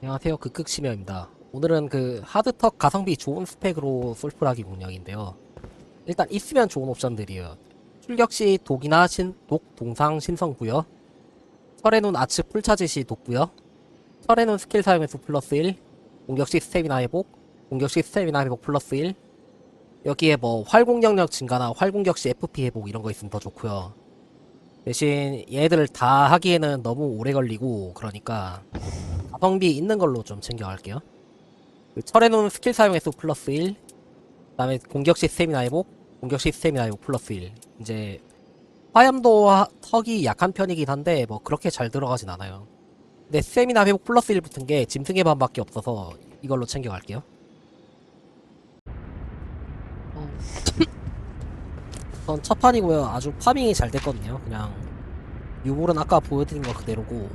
안녕하세요. 극극심여입니다. 오늘은 그 하드턱 가성비 좋은 스펙으로 솔플하기 공략인데요. 일단 있으면 좋은 옵션들이에요. 출격시 독이나 신, 독, 동상, 신성부여. 철의 눈 아츠 풀차지 시 독부여. 철의 눈 스킬 사용해서 플러스 1 공격시 스태미나 회복. 공격시 스태미나 회복 플러스 1 여기에 뭐 활공격력 증가나 활공격시 FP 회복 이런 거 있으면 더 좋고요. 대신 얘들을 다 하기에는 너무 오래 걸리고 그러니까 가성비 있는 걸로 좀 챙겨갈게요. 그눈 스킬 사용해서 플러스 1, 그 다음에 공격 시 스태미나 회복, 공격 시 스태미나 회복 플러스 1. 이제 화염도 하- 턱이 약한 편이긴 한데 뭐 그렇게 잘 들어가진 않아요. 근데 스태미나 회복 플러스 1 붙은 게 짐승의 반밖에 없어서 이걸로 챙겨갈게요. 어. 전첫 판이고요. 아주 파밍이 잘 됐거든요. 그냥 유볼은 아까 보여드린 거 그대로고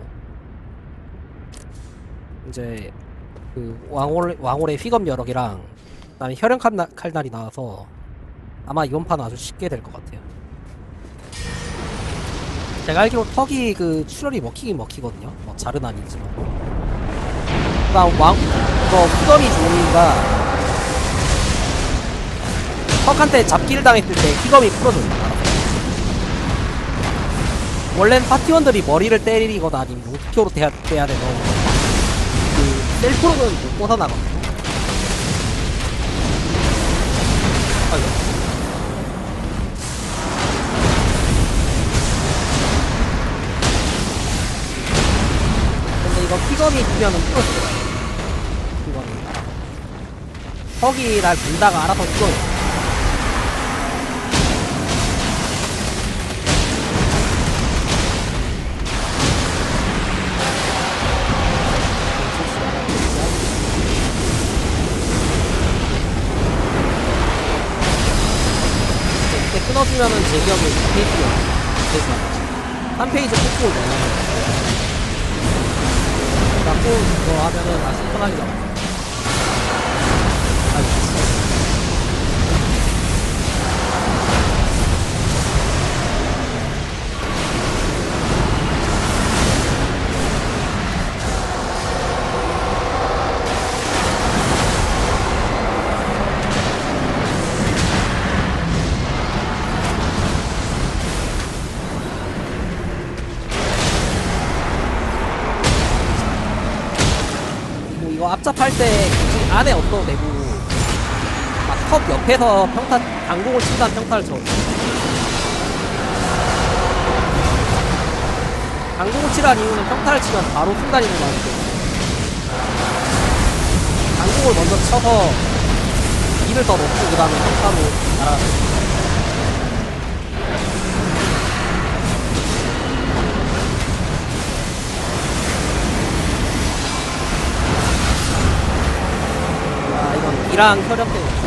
이제 그 왕홀 왕홀의 휘검 여러 개랑 그다음에 혈연 칼날, 칼날이 나와서 아마 이번 판 아주 쉽게 될 것 같아요. 제가 알기로 턱이 그 출혈이 먹히긴 먹히거든요. 뭐 잘은 아니지만. 그다음 왕 이거 휘검이 이유가 턱한테 잡기를 당했을 때 휘검이. 알아서. 원래는 파티원들이 머리를 때리거나 아니면 목표로 떼야, 떼야 돼서 그 셀프로는 못 벗어나거든요. 아이고. 근데 이거 피검이 두면은 풀어줘요. 피검이. 턱이 날 문다가 알아서 풀어요. 끊어주면은 제 기억에 2페이지가 페이지가 한 페이지 꾹꾹 넣어요. 그러니까 꾹 이거 하면은 다시 편하게. 아이 앞잡할 때 굳이 안에 엎어도 되고 막컵 옆에서 평타 당공을 친다는 평타를 쳐. 당공을 치라는 이유는 평타를 치면 바로 순간 이동 나기 때문에 당공을 먼저 쳐서 일을 더 넣고 그 다음에 평타로 날아 이랑 때문에